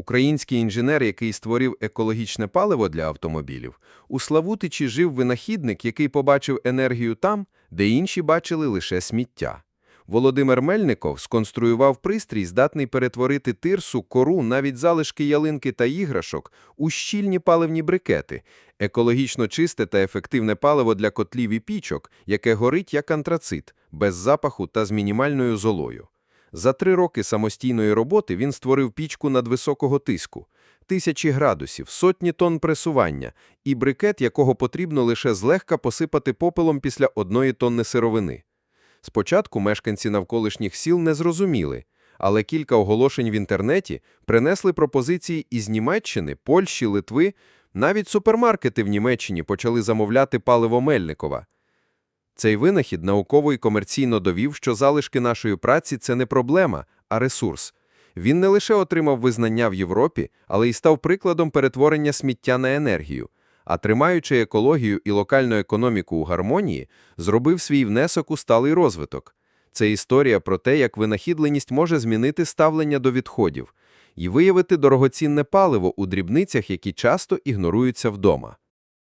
Український інженер, який створив екологічне паливо для автомобілів, у Славутичі жив винахідник, який побачив енергію там, де інші бачили лише сміття. Володимир Мельников сконструював пристрій, здатний перетворити тирсу, кору, навіть залишки ялинки та іграшок у щільні паливні брикети, екологічно чисте та ефективне паливо для котлів і пічок, яке горить як антрацит, без запаху та з мінімальною золою. За три роки самостійної роботи він створив пічку надвисокого тиску, тисячі градусів, сотні тонн пресування і брикет, якого потрібно лише злегка посипати попелом після одної тонни сировини. Спочатку мешканці навколишніх сіл не зрозуміли, але кілька оголошень в інтернеті принесли пропозиції із Німеччини, Польщі, Литви, навіть супермаркети в Німеччині почали замовляти паливо Мельникова. Цей винахід науково і комерційно довів, що залишки нашої праці – це не проблема, а ресурс. Він не лише отримав визнання в Європі, але й став прикладом перетворення сміття на енергію. А тримаючи екологію і локальну економіку у гармонії, зробив свій внесок у сталий розвиток. Це історія про те, як винахідленість може змінити ставлення до відходів і виявити дорогоцінне паливо у дрібницях, які часто ігноруються вдома.